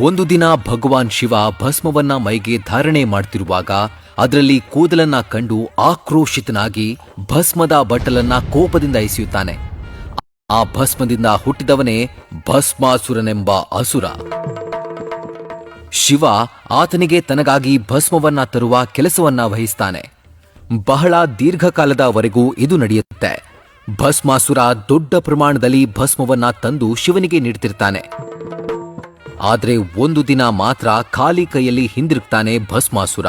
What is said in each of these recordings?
ಒಂದು ದಿನ ಭಗವಾನ್ ಶಿವ ಭಸ್ಮವನ್ನ ಮೈಗೆ ಧಾರಣೆ ಮಾಡ್ತಿರುವಾಗ ಅದರಲ್ಲಿ ಕೂದಲನ್ನ ಕಂಡು ಆಕ್ರೋಶಿತನಾಗಿ ಭಸ್ಮದ ಬಟ್ಟಲನ್ನ ಕೋಪದಿಂದ ಎಸೆಯುತ್ತಾನೆ. ಆ ಭಸ್ಮದಿಂದ ಹುಟ್ಟಿದವನೇ ಭಸ್ಮಾಸುರನೆಂಬ ಅಸುರ. ಶಿವ ಆತನಿಗೆ ತನಗಾಗಿ ಭಸ್ಮವನ್ನ ತರುವ ಕೆಲಸವನ್ನ ವಹಿಸ್ತಾನೆ. ಬಹಳ ದೀರ್ಘಕಾಲದವರೆಗೂ ಇದು ನಡೆಯುತ್ತೆ. ಭಸ್ಮಾಸುರ ದೊಡ್ಡ ಪ್ರಮಾಣದಲ್ಲಿ ಭಸ್ಮವನ್ನ ತಂದು ಶಿವನಿಗೆ ನೀಡ್ತಿರ್ತಾನೆ. ಆದ್ರೆ ಒಂದು ದಿನ ಮಾತ್ರ ಖಾಲಿ ಕೈಯಲ್ಲಿ ಹಿಂದಿರುಗ್ತಾನೆ ಭಸ್ಮಾಸುರ.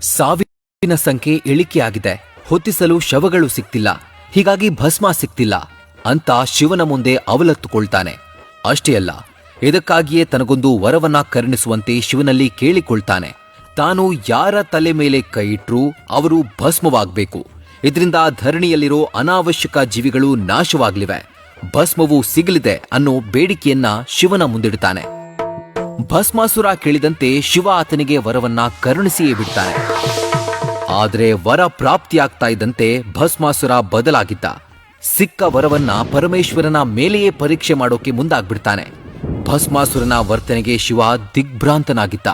ಸಾವಿನ ಸಂಖ್ಯೆ ಇಳಿಕೆಯಾಗಿದೆ. ಹೊತ್ತಿಸಲು ಶವಗಳು ಸಿಕ್ತಿಲ್ಲ. ಹೀಗಾಗಿ ಭಸ್ಮ ಸಿಕ್ತಿಲ್ಲ ಅಂತ ಶಿವನ ಮುಂದೆ ಅವಲತ್ತುಕೊಳ್ತಾನೆ. ಅಷ್ಟೇ ಅಲ್ಲ, ಇದಕ್ಕಾಗಿಯೇ ತನಗೊಂದು ವರವನ್ನ ಕರುಣಿಸುವಂತೆ ಶಿವನಲ್ಲಿ ಕೇಳಿಕೊಳ್ತಾನೆ. ತಾನು ಯಾರ ತಲೆ ಮೇಲೆ ಕೈ ಅವರು ಭಸ್ಮವಾಗಬೇಕು. ಇದರಿಂದ ಧರಣಿಯಲ್ಲಿರೋ ಅನಾವಶ್ಯಕ ಜೀವಿಗಳು ನಾಶವಾಗಲಿವೆ. ಭಸ್ಮವು ಸಿಗಲಿದೆ ಅನ್ನೋ ಬೇಡಿಕೆಯನ್ನ ಶಿವನ ಮುಂದಿಡ್ತಾನೆ. ಭಸ್ಮಾಸುರ ಕೇಳಿದಂತೆ ಶಿವ ಆತನಿಗೆ ವರವನ್ನ ಕರುಣಿಸಿಯೇ ಬಿಡ್ತಾನೆ. ಆದರೆ ವರ ಪ್ರಾಪ್ತಿಯಾಗ್ತಾ ಇದ್ದಂತೆ ಭಸ್ಮಾಸುರ ಬದಲಾಗಿದ್ದ. ಸಿಕ್ಕ ವರವನ್ನ ಪರಮೇಶ್ವರನ ಮೇಲೆಯೇ ಪರೀಕ್ಷೆ ಮಾಡೋಕೆ ಮುಂದಾಗ್ಬಿಡ್ತಾನೆ. ಭಸ್ಮಾಸುರನ ವರ್ತನೆಗೆ ಶಿವ ದಿಗ್ಭ್ರಾಂತನಾಗಿದ್ದ.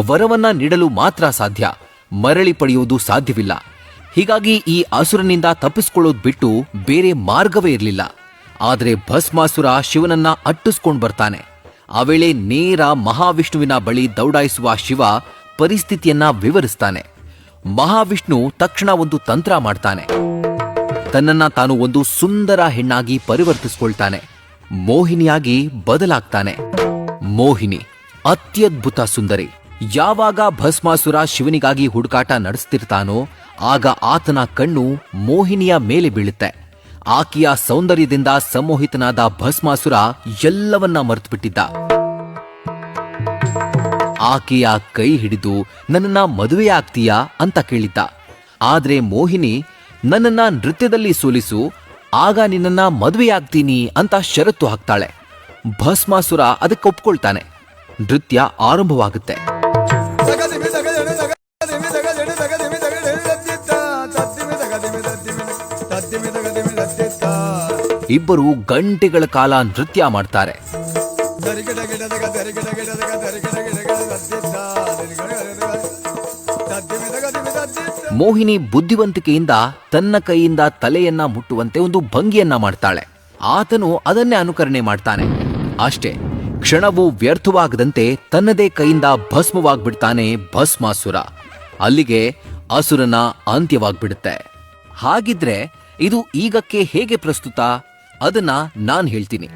ವರವನ್ನ ನೀಡಲು ಮಾತ್ರ ಸಾಧ್ಯ, ಮರಳಿ ಪಡೆಯುವುದು ಸಾಧ್ಯವಿಲ್ಲ. ಹೀಗಾಗಿ ಈ ಅಸುರನಿಂದ ತಪ್ಪಿಸ್ಕೊಳ್ಳೋದು ಬಿಟ್ಟು ಬೇರೆ ಮಾರ್ಗವೇ ಇರಲಿಲ್ಲ. ಆದರೆ ಭಸ್ಮಾಸುರ ಶಿವನನ್ನ ಅಟ್ಟಿಸ್ಕೊಂಡು ಬರ್ತಾನೆ. ಆ ವೇಳೆ ನೇರ ಮಹಾವಿಷ್ಣುವಿನ ಬಳಿ ದೌಡಾಯಿಸುವ ಶಿವ ಪರಿಸ್ಥಿತಿಯನ್ನ ವಿವರಿಸ್ತಾನೆ. ಮಹಾವಿಷ್ಣು ತಕ್ಷಣ ಒಂದು ತಂತ್ರ ಮಾಡ್ತಾನೆ. ತನ್ನನ್ನ ತಾನು ಒಂದು ಸುಂದರ ಹೆಣ್ಣಾಗಿ ಪರಿವರ್ತಿಸ್ಕೊಳ್ತಾನೆ. ಮೋಹಿನಿಯಾಗಿ ಬದಲಾಗ್ತಾನೆ. ಮೋಹಿನಿ, ಅತ್ಯದ್ಭುತ ಸುಂದರಿ, ಯಾವಾಗ ಭಸ್ಮಾಸುರ ಶಿವನಿಗಾಗಿ ಹುಡುಕಾಟ ನಡೆಸ್ತಿರ್ತಾನೋ, ಆಗ ಆತನ ಕಣ್ಣು ಮೋಹಿನಿಯ ಮೇಲೆ ಬೀಳುತ್ತೆ. ಆಕೆಯ ಸೌಂದರ್ಯದಿಂದ ಸಂಮೋಹಿತನಾದ ಭಸ್ಮಾಸುರ ಎಲ್ಲವನ್ನ ಮರೆತುಬಿಟ್ಟಿದ್ದ. ಆಕೆಯ ಕೈ ಹಿಡಿದು, ನನ್ನನ್ನ ಮದುವೆ ಆಗ್ತೀಯಾ? ಅಂತ ಕೇಳಿದ್ದ. ಆದ್ರೆ ಮೋಹಿನಿ, ನನ್ನನ್ನ ನೃತ್ಯದಲ್ಲಿ ಸೋಲಿಸು, ಆಗ ನಿನ್ನನ್ನ ಮದುವೆಯಾಗ್ತೀನಿ ಅಂತ ಷರತ್ತು ಹಾಕ್ತಾಳೆ. ಭಸ್ಮಾಸುರ ಅದಕ್ಕೆ ಒಪ್ಕೊಳ್ತಾನೆ. ನೃತ್ಯ ಆರಂಭವಾಗುತ್ತೆ. ಇಬ್ಬರು ಗಂಟೆಗಳ ಕಾಲ ನೃತ್ಯ ಮಾಡ್ತಾರೆ. ಮೋಹಿನಿ ಬುದ್ಧಿವಂತಿಕೆಯಿಂದ ತನ್ನ ಕೈಯಿಂದ ತಲೆಯನ್ನ ಮುಟ್ಟುವಂತೆ ಒಂದು ಭಂಗಿಯನ್ನ ಮಾಡ್ತಾಳೆ. ಆತನು ಅದನ್ನೇ ಅನುಕರಣೆ ಮಾಡ್ತಾನೆ. ಅಷ್ಟೇ, ಕ್ಷಣವು ವ್ಯರ್ಥವಾಗದಂತೆ ತನ್ನದೇ ಕೈಯಿಂದ ಭಸ್ಮವಾಗ್ಬಿಡ್ತಾನೆ ಭಸ್ಮಾಸುರ. ಅಲ್ಲಿಗೆ ಅಸುರನ ಅಂತ್ಯವಾಗ್ಬಿಡುತ್ತೆ. ಹಾಗಿದ್ರೆ ಇದು ಈಗಕ್ಕೆ ಹೇಗೆ ಪ್ರಸ್ತುತ? ಅದನ್ನ ನಾನ್ ಹೇಳ್ತೀನಿ.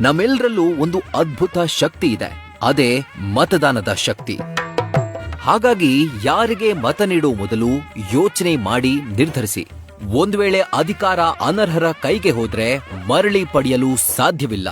ನಮ್ಮೆಲ್ಲರಲ್ಲೂ ಒಂದು ಅದ್ಭುತ ಶಕ್ತಿ ಇದೆ. ಅದೇ ಮತದಾನದ ಶಕ್ತಿ. ಹಾಗಾಗಿ ಯಾರಿಗೆ ಮತ ನೀಡುವ ಮೊದಲು ಯೋಚನೆ ಮಾಡಿ ನಿರ್ಧರಿಸಿ. ಒಂದು ವೇಳೆ ಅಧಿಕಾರ ಅನರ್ಹರ ಕೈಗೆ ಹೋದ್ರೆ ಮರಳಿ ಪಡೆಯಲು ಸಾಧ್ಯವಿಲ್ಲ.